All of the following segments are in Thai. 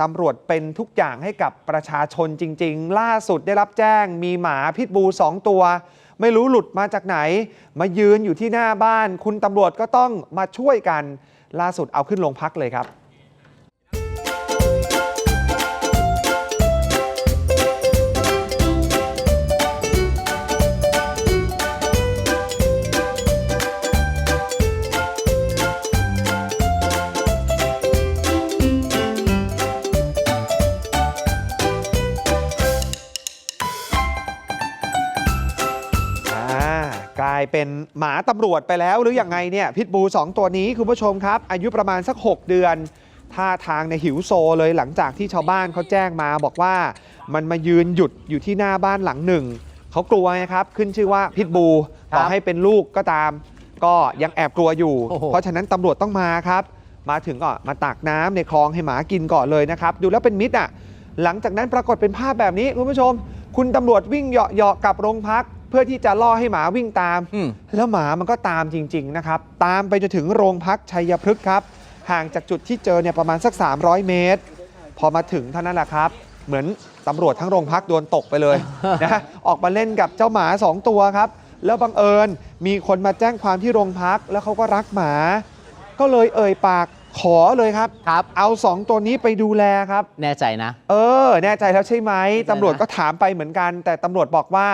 ตำรวจเป็นทุกอย่างให้กับประชาชนจริง ๆ ล่าสุดได้รับแจ้งมีหมาพิษบูสองตัว ไม่รู้หลุดมาจากไหน มายืนอยู่ที่หน้าบ้าน คุณตำรวจก็ต้องมาช่วยกัน ล่าสุดเอาขึ้นโรงพักเลยครับ กลายเป็นหมาตำรวจไปแล้วหรืออยังไงเนี่ยพิษบู2ตัวนี้คุณผู้ชมครับ อายุประมาณสัก 6 เดือน ท่าทางในยหิวโซเลยหลังจากที่ชาวบ้านเขาแจ้งมาบอกว่ามันมายืนหยุดอยู่ที่หน้าบ้านหลังหนึ่ง เขากลัวนะครับขึ้นชื่อว่าพิษบูครับต่อให้เป็นลูกก็ตาม ก็ยังแอบกลัวอยู่ โอ้โห เพราะฉะนั้นตำรวจต้องมาครับ มาถึงก็มาตักน้ำในคลองให้หมากินก่อนเลยนะครับ ดูแล้วเป็นมิตรอะหลังจากนั้นปรากฏเป็นภาพแบบนี้คุณผู้ชม คุณตำรวจวิ่งเหาะๆกลับโรงพัก เพื่อที่จะล่อให้หมาวิ่งตามอืมแล้วหมามันก็ตามจริง ๆ นะครับ ตามไปจนถึงโรงพักชัยพฤกษ์ครับ ห่างจากจุดที่เจอเนี่ยประมาณสัก 300 เมตร พอมาถึงเท่านั้นแหละครับ เหมือนตำรวจทั้งโรงพักโดนตกไปเลยนะออกมาเล่นกับเจ้าหมา 2 ตัวครับ แล้วบังเอิญมีคนมาแจ้งความที่โรงพัก แล้วเขาก็รักหมา ก็เลยเอ่ยปาก ขอเลยครับ ครับ เอา2ตัวนี้ไปดูแลครับ แน่ใจนะ เออ แน่ใจแล้วใช่ไหมแน่ใจนะตำรวจก็ถามไปเหมือนกัน แต่ตำรวจบอกว่า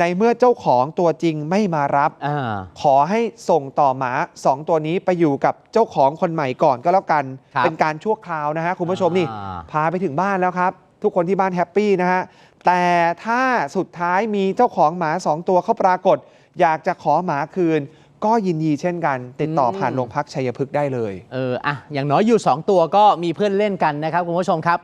ในเมื่อเจ้าของตัวจริงไม่มารับอ่าขอให้ส่งต่อหมา2ตัวนี้ไปอยู่กับเจ้าของคนใหม่ก่อนก็แล้วกันครับเป็นการชั่วคราวนะฮะคุณผู้ชมนี่อ่าพาไปถึงบ้านแล้วครับ ทุกคนที่บ้านแฮปปี้นะฮะแต่ถ้าสุดท้ายมีเจ้าของหมา2ตัวเขาปรากฏ อยากจะขอหมาคืน ก็ยินดีเช่นกัน ติดต่อผ่านโรงพักชัยพฤกษ์ได้เลย เอออะอย่างน้อยอยู่ 2 ตัวก็มีเพื่อนเล่นกันนะครับคุณผู้ชมครับ